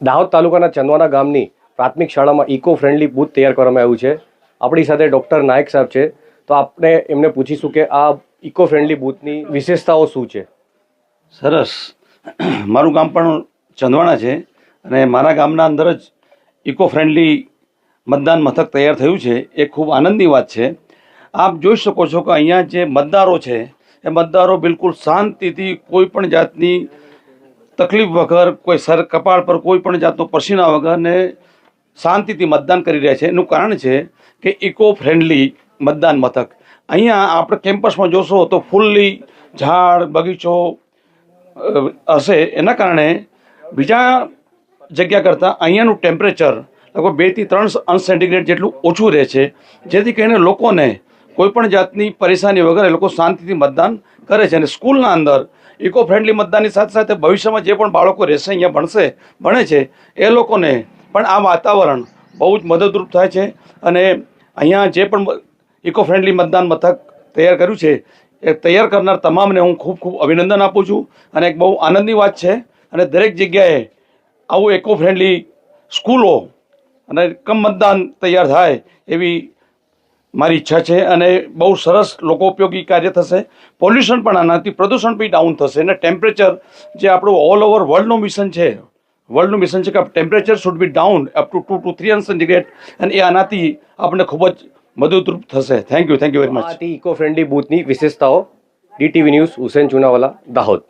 દાહોદ તાલુકાના ચંદવાના ગામની પ્રાથમિક શાળામાં ઇકો ફ્રેન્ડલી બૂથ તૈયાર કરવામાં આવ્યું છે. આપણી સાથે ડૉક્ટર નાયક સાહેબ છે. તો આપણે એમને પૂછીશું કે આ ઇકો ફ્રેન્ડલી બૂથની વિશેષતાઓ શું છે? સરસ. મારું ગામ પણ ચંદવાણા છે અને મારા ગામના અંદર જ ઇકો ફ્રેન્ડલી મતદાન મથક તૈયાર થયું છે. એ ખૂબ આનંદની વાત છે. આપ જોઈ શકો છો કે અહીંયા જે મતદારો છે, એ મતદારો બિલકુલ શાંતિથી કોઈ પણ જાતની તકલીફ વગર, કોઈ સર કપાળ પર કોઈ પણ જાતનો પસીના વગર ને શાંતિથી મતદાન કરી રહ્યા છે. એનું કારણ છે કે ઇકો ફ્રેન્ડલી મતદાન મથક. અહીંયા આપણે કેમ્પસમાં જોશો તો ફૂલ્લી ઝાડ, બગીચો હશે. એના કારણે બીજા જગ્યા કરતાં અહીંયાનું ટેમ્પરેચર લગભગ બેથી ત્રણ અંશ સેન્ટીગ્રેડ જેટલું ઓછું રહે છે. જેથી કરીને લોકોને કોઈ પણ જાતની પરેશાની વગર એ લોકો શાંતિથી મતદાન કરે છે. અને સ્કૂલના અંદર ઇકો ફ્રેન્ડલી મતદાનની સાથે સાથે ભવિષ્યમાં જે પણ બાળકો રહેશે, અહીંયા ભણશે, ભણે છે, એ લોકોને પણ આ વાતાવરણ બહુ જ મદદરૂપ થાય છે. અને અહીંયા જે પણ ઇકો ફ્રેન્ડલી મતદાન મથક તૈયાર કર્યું છે, એ તૈયાર કરનાર તમામને હું ખૂબ ખૂબ અભિનંદન આપું છું. અને એક બહુ આનંદની વાત છે. અને દરેક જગ્યાએ આવું ઇકો ફ્રેન્ડલી સ્કૂલો અને કમ મતદાન તૈયાર થાય એવી મારી ઈચ્છા છે અને બહુ સરસ લોકો ઉપયોગી કાર્ય થશે. પોલ્યુશન પણ આનાથી પ્રદૂષણ બી ડાઉન થશે અને ટેમ્પરેચર જે આપણું ઓલ ઓવર વર્લ્ડનું મિશન છે વર્લ્ડનું મિશન છે કે temperature should be down up to two two three centigrade અને એ આનાથી આપણને ખૂબ જ મદદરૂપ થશે. Thank you thank you very much eco friendly બૂથની વિશેષતાઓ. DTV news, Hussain Chunawala, Dahod.